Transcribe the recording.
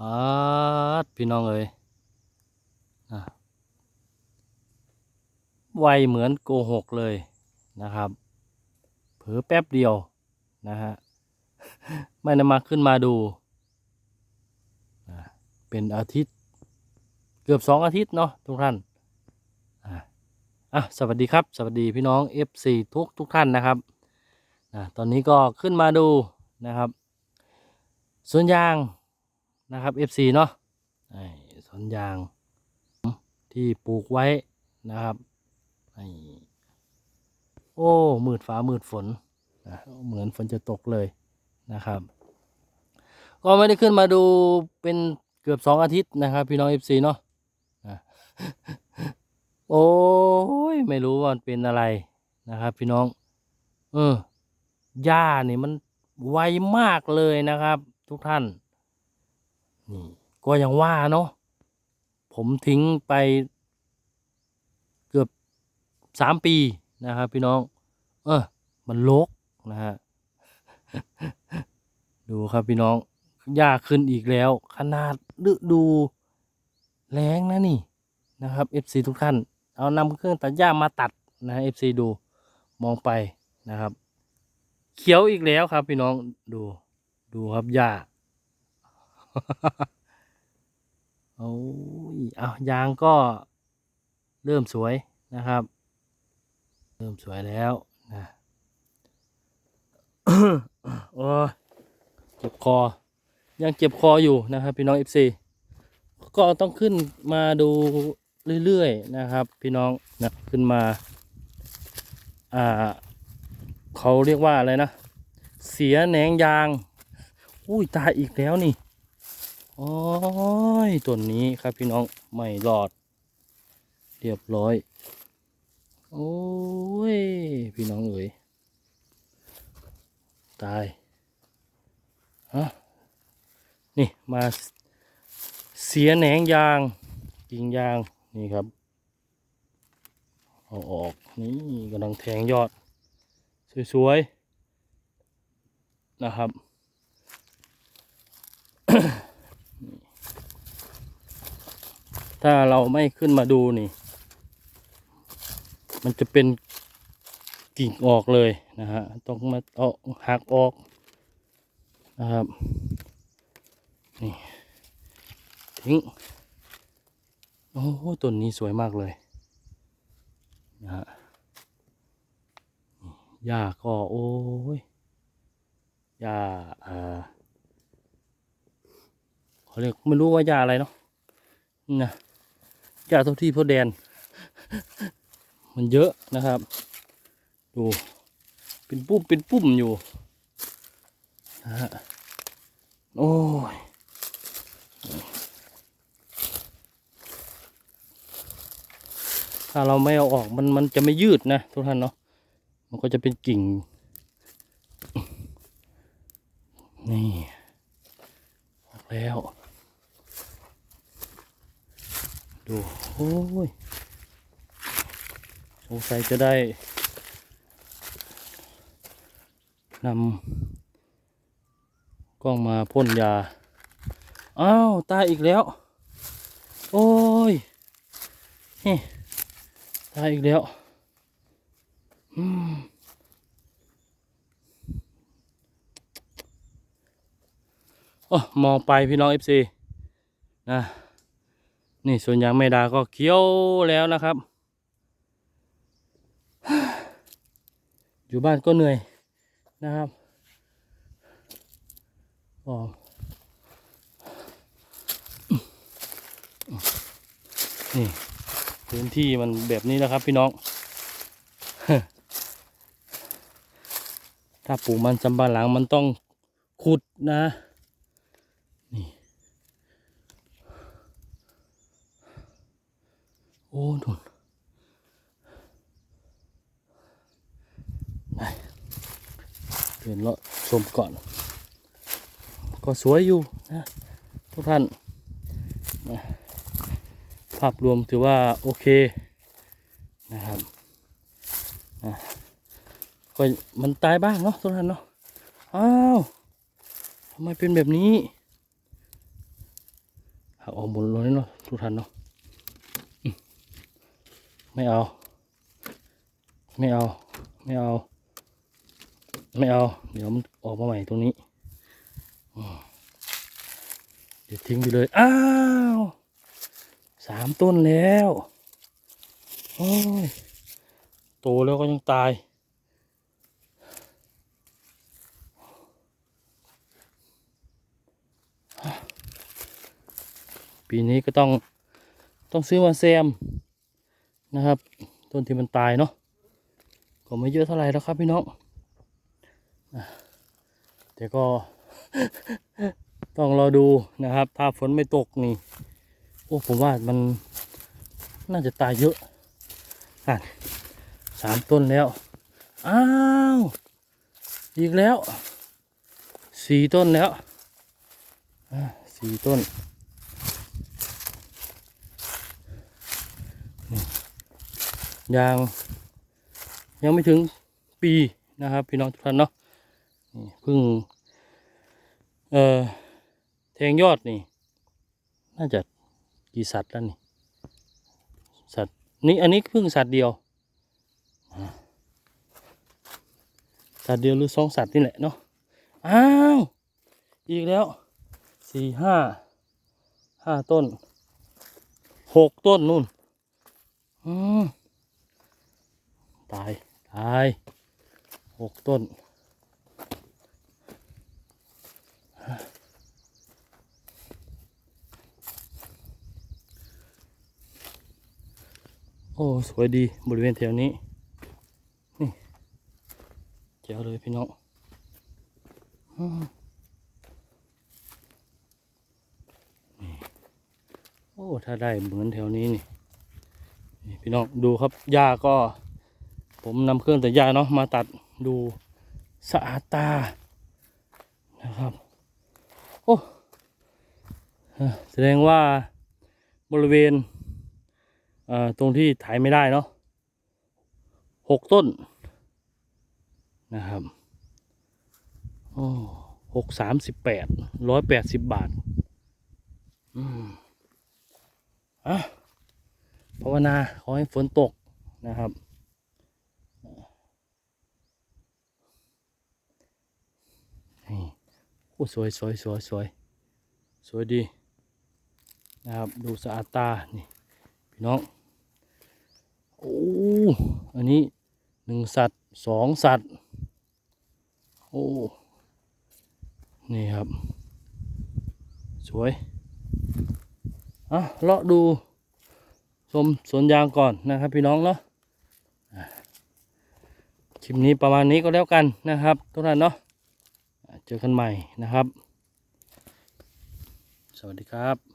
อาดพี่น้องเอ๋ยไวเหมือนโกหกเลยนะครับ เผลอแป๊บเดียวนะฮะ ไม่นำมาขึ้นมาดูอะเป็นอาทิตย์ เกือบสองอาทิตย์เนาะทุกท่านอะสวัสดีครับ สวัสดีพี่น้อง FC ทุกทุกท่านนะครับอะตอนนี้ก็ขึ้นมาดูนะครับสวนยาง นะครับ FC เนาะไอ้สวนยางที่ปลูกไว้นะครับไอ้โอ้มืดฟ้ามืดฝนนะเหมือนฝนจะตกเลยนะครับ ก็ไม่ได้ขึ้นมาดูเป็นเกือบสองอาทิตย์นะครับ พี่น้อง FC เนาะอะโอ้ยไม่รู้ว่ามันเป็นอะไรนะครับ พี่น้อง เออหญ้านี่มันไวมากเลยนะครับ ทุกท่าน นี่ก็ยังว่าเนาะผมทิ้งไปเกือบสามปีนะครับ พี่น้อง เออ มันลกนะฮะดูครับพี่น้องหญ้าขึ้นอีกแล้ว ขนาดฤดูแรงนะนี่นะครับ FC ทุกท่าน เอานำเครื่องตัดหญ้ามาตัดนะฮะ FC ดูมองไปนะครับ เขียวอีกแล้วครับพี่น้องดูดูครับหญ้า โอ้ยเอายางก็เริ่มสวยนะครับ เริ่มสวยแล้วนะโอ้เจ็บคอ ยังเจ็บคออยู่นะครับ พี่น้อง FC ก็ต้องขึ้นมาดูเรื่อยๆนะครับ พี่น้องนะขึ้นมา อ่าเขาเรียกว่าอะไรนะ เสียแหนงยาง อุ้ยตายอีกแล้วนี่ โอ้ยต้นนี้ครับพี่น้องไม่รอด เรียบร้อย โอ้ย พี่น้องเอ๋ยตายฮะนี่มาเสียแหนงยางกิ่งยางนี่ครับเอาออกนี่กำลังแทงยอด สวย ๆ นะครับ ถ้าเราไม่ขึ้นมาดูนี่ มันจะเป็นกิ่งออกเลยนะฮะ ต้องมาเอาหักออกนะครับ นี่ทิ้ง โอ้ต้นนี้สวยมากเลยนะฮะหญ้าก็ โอ้ยหญ้าอ่าเขาเรียกไม่รู้ว่าหญ้าอะไรเนาะนะ หญ้าเท่าที่พ่อแดน มันเยอะนะครับ ดู เป็นปุ้มเป็นปุ้มอยู่นะฮะโอ้ยถ้าเราไม่เอาออกมันมันจะไม่ยืดนะทุกท่านเนาะมันก็จะเป็นกิ่ง นี่ออกแล้ว ดู โอ้ย สงสัยจะได้นำกล้องมาพ่นยา อ้าว ตายอีกแล้ว โอ้ยนี่ตายอีกแล้วอืมโอ้มองไปพี่น้องเอฟซีนะ นี่ส่วนยางเมดาก็เขียวแล้วนะครับ อยู่บ้านก็เหนื่อยนะครับออนี่พื้นที่มันแบบนี้นะครับพี่น้อง ถ้าปลูกมันสำปะหลังมันต้องขุดนะ โอ้ดุนไปเดินเลาะชมก่อน ก็สวยอยู่นะทุกท่านนะภาพรวมถือว่าโอเคนะครับอะก็มันตายบ้างเนาะทุกท่านเนาะ อ้าวทำไมเป็นแบบนี้หักออกหมดเลยเนาะทุกท่านเนาะ ไม่เอา ไม่เอา ไม่เอา ไม่เอา เดี๋ยวมันออกมาใหม่ตรงนี้ เดี๋ยวทิ้งไปเลย อ้าว สามต้นแล้ว โอ้ย โตแล้วก็ยังตาย ปีนี้ก็ต้องต้องซื้อมาแซม นะครับ ต้นที่มันตายเนาะก็ไม่เยอะเท่าไหร่แล้วครับพี่น้องแต่ก็ต้องรอดูนะครับ ถ้าฝนไม่ตกนี่โอ้ผมว่ามันน่าจะตายเยอะอะสามต้นแล้ว อ้าว อีกแล้วสี่ต้นแล้วอะสี่ต้น ยังยังไม่ถึงปีนะครับ พี่น้องทุกท่านเนาะเพิ่ง เอ่อแทงยอดนี่ น่าจะกี่สัตว์แล้วนี่ สัตว์นี่อันนี้เพิ่งสัตว์เดียว สัตว์เดียวหรือสองสัตว์นี่แหละเนาะ อ้าว อีกแล้วสี่ห้าห้าต้นหกต้นนู่น อืม ตาย ตายหกต้น โอ้ สวยดีบริเวณแถวนี้ นี่เจ๋วเลยพี่น้องนี่โอ้ ถ้าได้เหมือนแถวนี้นี่ นี่ พี่น้อง ดูครับหญ้าก็ ผมนำเครื่องตัดหญ้าเนาะมาตัดดูสะอาดตานะครับโอ้แสดงว่าบริเวณตรงที่ถ่ายไม่ได้เนาะหกต้นนะครับโอ้หกสามสิบแปดร้อยแปดสิบบาทอืมอะภาวนาขอให้ฝนตกนะครับ โอ้สวยสวยสวยสวยสวยดีนะครับดูสะอาดตานี่พี่น้องโอ้อันนี้หนึ่งสัตว์สองสัตว์โอ้นี่ครับ สวยอะเลาะดูชมสวนยางก่อนนะครับพี่น้องเนาะคลิปนี้ประมาณนี้ก็แล้วกันนะครับทุกท่านเนาะ เจอกันใหม่นะครับ สวัสดีครับ